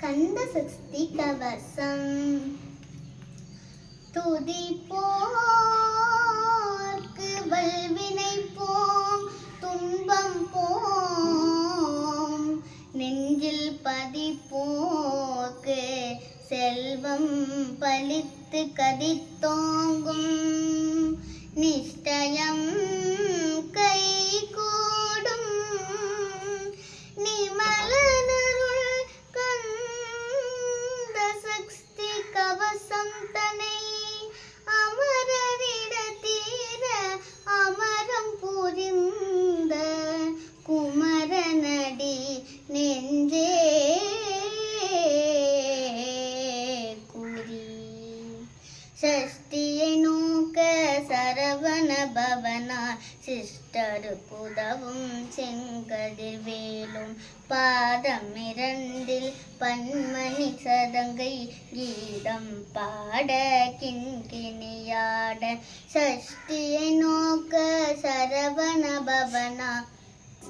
கந்த சக்தி கவசம் துதி போர்க்கு வல்வினை போம் துன்பம் போம். நெஞ்சில் பதிப்போக்கு செல்வம் பலித்து கதித்தோம் சிஸ்டருக்கு உதவும் புதவும் செங்கதிர் வேலும் பாதம் இரண்டில் பன்மணி சதங்கை கீதம் பாட கிண்கிணியாட சஷ்டியை நோக்க சரவண பவனா.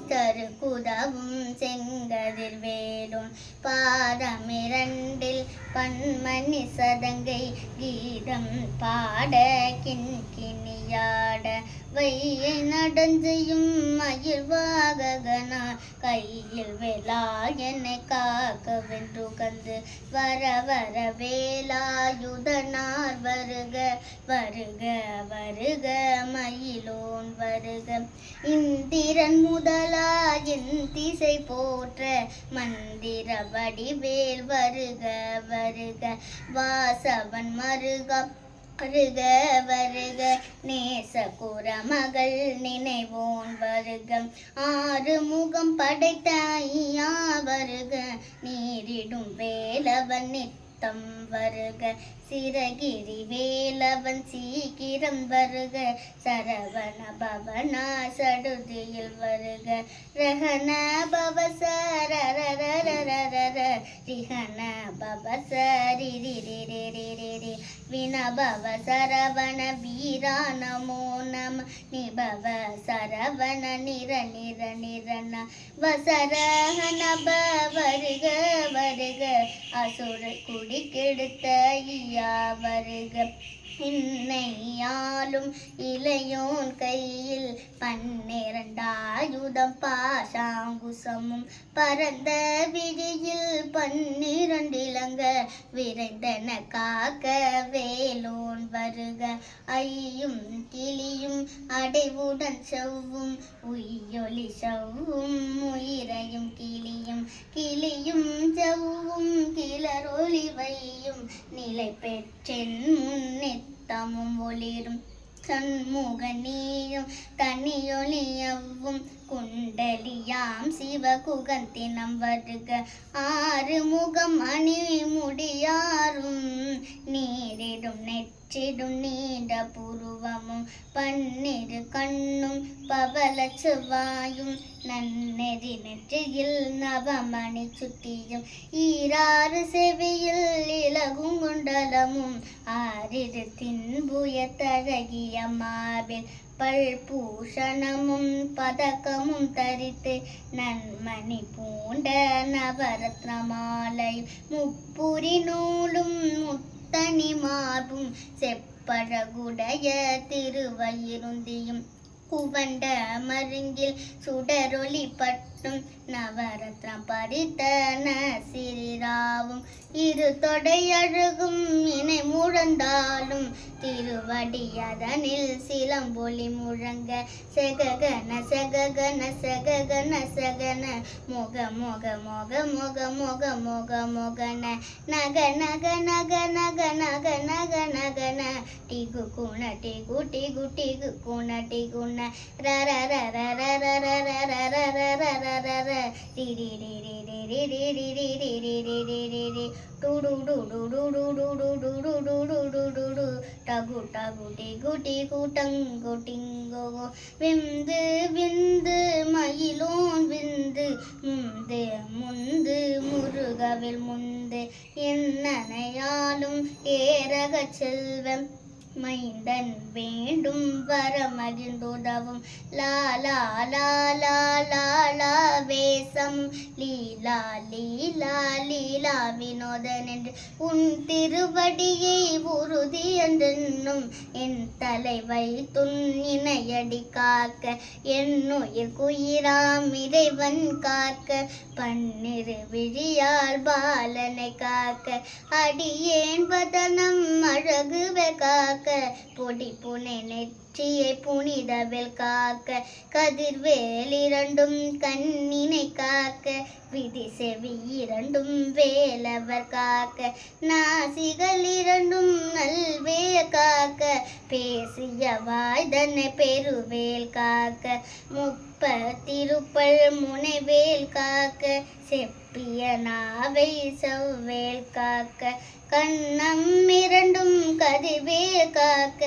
தரு குதவும் செங்கதிர் வேலும் பாதமிரண்டில் பன்மணி சதங்கை கீதம் பாட கிண்கிணியாட வையை நடந்தையும் மயிர்வாகனா கையில் வேலாயனை காக்க வென்று கந்து வர வர வேலாயுதனார் வருக வருக வருக மயிலோன் வருக. இந்திரன் முதலா என் திசை போற்ற மந்திர வடிவேல் வருக வருக. வாசவன் மருகம் வருக வருக நேசகுர மகள் நினைவோன் வருக. ஆறு முகம் படைத்த ஐயா வருக நீரிடும் வேலவன் நித்தம் வருக. சிறகிரி வேலவன் சீக்கிரம் வருக சரவண பவனா சடுதியில் வருக. ரஹன ரி ரிஹன ரி వినభవ సరవణ వీరా నమో నమ నిభవ సరవణ నిర నిర నిరణ வசரஹன வருக வருக அசுர குடி கெடுத்த ஐயா வருக இன்னையாலும் இளையோன் கையில் பன்னிரண்டாயுதம் பாசாங்குசமும் பரந்த விழியில் பன்னிரண்டிலங்க விரைந்தன காக்க வேலோன் வருக. ஐயும் கிளியும் அடைவுடன் செவ்வும் உய்யொலி செவ்வும் உயிரையும் கிளியும் கிளியும் செவ்வும் கிளரொளிவையும் நிலை பெற்றென் முன்னித்தமும் തമും ഒളിരും കൺമുഖനീയും തനിയൊളിയവും. குண்டலியாம் சிவகுகந்தினம் வருக. ஆறு முகம் அணி முடியாரும் நீரிடும் நெற்றிடும் நீண்ட புருவமும் பன்னிரு கண்ணும் பவல செவ்வாயும் நன்னெறி நெற்றியில் நவமணி சுட்டியும் ஈராறு செவியில் இலகும் குண்டலமும் ஆறிரு தின்புய தழகிய மார்பில் பல் பூஷணமும் பதக்கமும் தரித்து நன்மணி பூண்ட நவரத்ன மாலை முப்புரி நூலும் முத்தனி மார்பும் செப்பழகுடைய திருவயிருந்தியும். குவண்ட மருங்கில் சுடரொளி பட்டும் நவரத்னம் பறித்தன சிறிராவும் இரு தொடையழகும் இணை முழந்தாலும் திருவடியதனில் சிலம்பொலி முழங்க செககன செககன செககன செகன முக முக முக முக முக முக முகன நக நக நக நக நக நக நகன டிகு குண டிகு டிகு டிகு குண டிகுண ர ர ர ர ர ர ர ர ர ர ர டகு டகு டிகு டிகு டங்கு டிங்கோ விந்து விந்து மயிலோன் விந்து முந்து முந்து முருகவில் முந்து என்னனையாலும் ஏறக செல்வம் மைந்தன் வேண்டும் வர மகிழ்ந்துதவும் லாலா லாலா லா வேசம். லீலா லீலா லீலா வினோதன் என்று உன் திருவடியை உறுதி என்றென்னும் என் தலைவை துன் இணையடி காக்க. என்னுயிர் குயிராம் இறைவன் காக்க. பன்னிரு விழியால் பாலனை காக்க. அடியேன் வதனம் அழகுவே காக்க. காக்க பொடி புனை நெற்றியை புனிதவில் காக்க கதிர்வேல் இரண்டும் கண்ணினை காக்க விதி செவி இரண்டும் வேலவர் காக்க நாசிகள் இரண்டும் நல்வேய காக்க பேசிய வாய்தனை பெருவேல் காக்க முப்ப திருப்பல் முனைவேல் காக்க செப்பிய நாவை செவ்வேல் காக்க கண்ணம் இரண்டும் கதிவேல் காக்க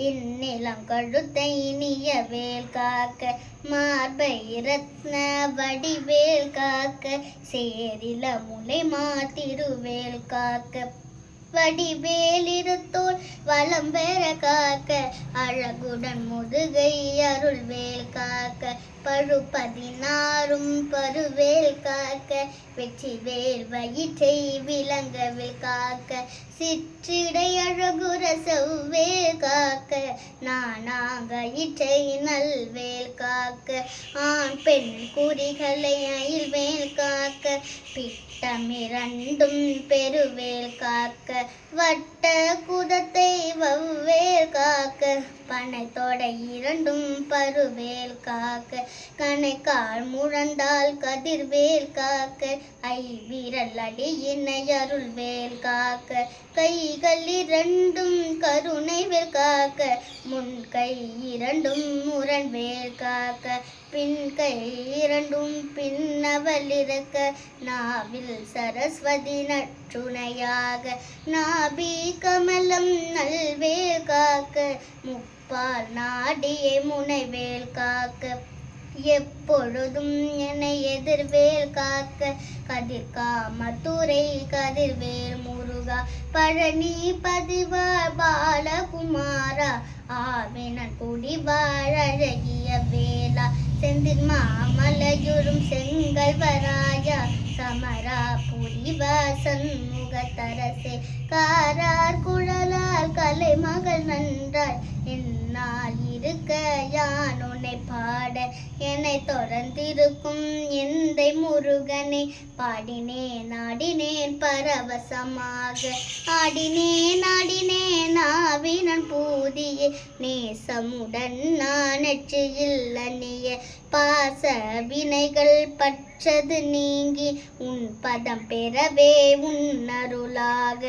இந்நிலம் கழுத்தை இனிய வேல் காக்க மார்பை ரத்ன வடிவேல் காக்க சேரில முலை மாத்திருவேல் காக்க வடிவேலிருத்தோல் வலம் பெற காக்க அழகுடன் முதுகை அருள்வேல் காக்க பழு பதினாறும் பருவேல் காக்க வெற்றி வேர் வயிற்றை விலங்கவில் காக்க சிற்றிடை அழகுர செவ்வேல் காக்க நானாங்கயிற்றை நல்வேல் காக்க ஆண் பெண் குறிகளை அயில்வேல் காக்க பிட்டமிரண்டும் பெருவேல் காக்க வட்ட குதத்தை வவ்வேல் காக்க பனை தொடை இரண்டும் பருவேல் காக்க கணைக்கால் முழந்தால் கதிர்வேல் காக்க ஐ விரல் அடியினை அருள்வேல் காக்க. கைகள் இரண்டும் கருணை வேல் காக்க முன் கை இரண்டும் முரண்வேல் காக்க. பின் கை இரண்டும் பின்னவல் இருக்க நாவில் சரஸ்வதி நற்றுணையாக. நாபி கமலம் நல்வேல் காக்க முப்பால் நாடியே முனைவேல் காக்க. எப்பொழுதும் என்னை எதிர்வேல் காக்க கதிர் காமத்துறை கதிர்வேல் முருகா பழனி பதிவார் பாலகுமாரா ஆவினன் குடிவாழ் அழகிய வேளா செந்தில் மாமலையுறும் செங்கல் வராஜா சமரா புரிவ காரார் தரசே காரார் கலை மகள் நன்றாய். என்னால் இருக்க யான் உன்னை பாட என்னை தொடர்ந்திருக்கும் எந்தை முருகனை. பாடினேன் ஆடினேன் பரவசமாக. ஆடினேன் ஆடினேன் ஆவினன் பூதியே நேசமுடன் நான் நெற்றியில் அணிய பாச வினைகள் பற்றது நீங்கி உன் பதம் பெறவே உன் அருளாக.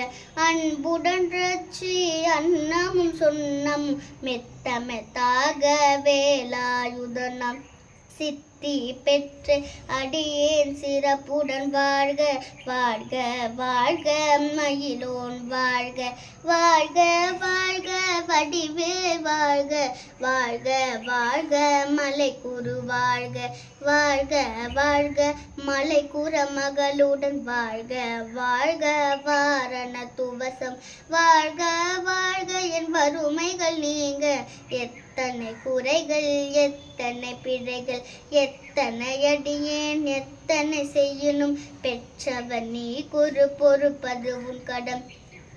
அன்புடன் ரச்சி அன்னமும் சொன்னமும் மெத்த மெத்தாக வேலாயுதனம். சித்த பெற்று அடியேன் சிறப்புடன் வாழ்க வாழ்க வாழ்க மயிலோன் வாழ்க வாழ்க வாழ்க வடிவே வாழ்க வாழ்க வாழ்க மலை குரு வாழ்க வாழ்க வாழ்க மலை குற மகளுடன் வாழ்க வாழ்க வாரண துவசம் வாழ்க வாழ்க என் வறுமைகள் நீங்க எத்தனை குறைகள் எத்தனை பிழைகள் எத்தனை அடியேன் எத்தனை செய்யணும் பெற்றவன் நீ குறு பொறுப்பது உன் கடம்.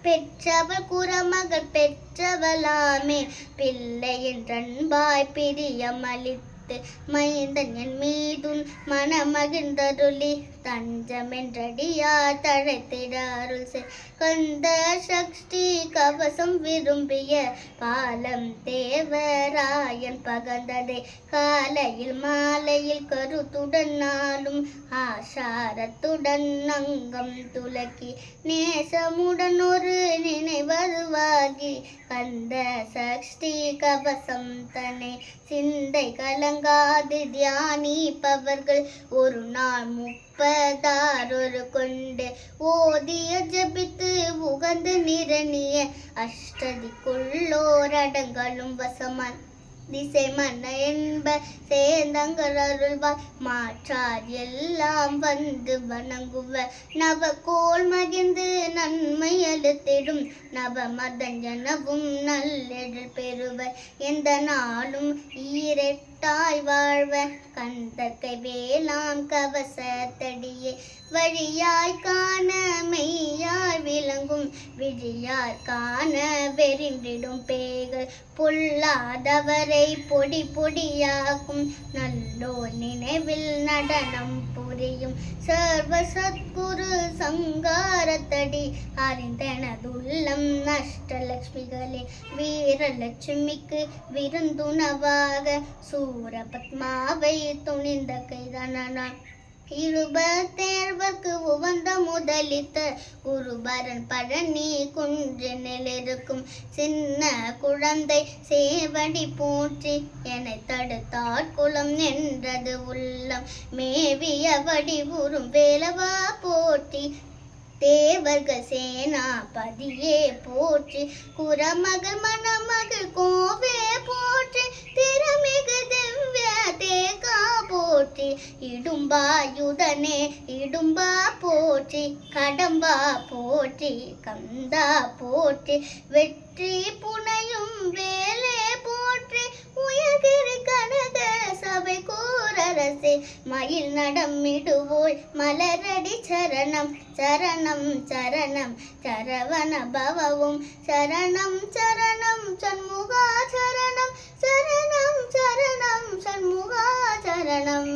பெற்றவள் குறமகள் பெற்றவளாமே. பிள்ளை என்றன்பாய் பிரியமளித்து மைந்தன் என் மீதும் மனமகிழ்ந்தருளி. தஞ்சமென்றடியா தழைத்திட அருள் செய். கந்த சக்தி கவசம் விரும்பிய பாலம் தேவராயன் பகந்ததே. காலையில் மாலையில் கருத்துடன் நாளும் ஆசாரத்துடன் அங்கம் துலக்கி. நேசமுடன் ஒரு நினைவருவாகி கந்த சஷ்டி கவசம் தன்னை சிந்தை கலங்காது தியானிப்பவர்கள். ஒரு நாள் முப்பதாரொரு கொண்டு ஓதிய ஜபித்து உகந்து நிரணிய அஷ்டதிக்குள்ளோர் அடங்கலும் வசமான். திசை மன்ன என்ப சேந்தங்கள் அருள்வாய். மாற்றார் எல்லாம் வந்து வணங்குவ. நவ கோல் மகிழ்ந்து நன்மை அழுத்திடும் நவ மதஞ்சனவும் நல்லெழில் பெறுவர். எந்த நாளும் ஈரெட்டாய் வாழ்வ கந்தக்கை வேளாம் கவசத்தடியே வழியாய் காண மெய்யாய் விளங்கும் விழியார் காண வெறிந்திடும் பேய்கள் பொல்லாதவரை பொடி பொடியாக்கும் நல்லோர் நினைவில் நடனம் புரி புரியும் சர்வ சத்குரு சங்காரத்தடி. அறிந்தனதுள்ளம் நஷ்டலட்சுமிகளே வீரலட்சுமிக்கு விருந்துணவாக. சூரபத்மாவை துணிந்த கைதானான் இருபத்தேர்வர்க்கு உவந்த முதலித்த குருபரன் பழனி குன்றினில் இருக்கும் சின்ன குழந்தை சேவடி போற்றி என்னை தடுத்தாற் குலம் என்றது உள்ளம். மேவிய வடிவுறும் வேலவா போற்றி. தேவர்கள் சேனாபதியே போற்றி. குரமகள் மணமகள் கோவே போற்றி. போற்றி இடும்பாயுதனே இடும்பா போற்றி கடம்பா போற்றி கந்தா போற்றி வெற்றி புனையும் வேலே போற்றி உயர்கிரி கனக സഭ കൂറരസെ മയിൽ നടമിടുവോൾ മലരടി ചരണം ചരണം ചരണം ചരവന ഭവവും ചരണം ചരണം ഷൺമുഖ ചരണം ചരണം ചരണം ഷൺമുഖ ചരണം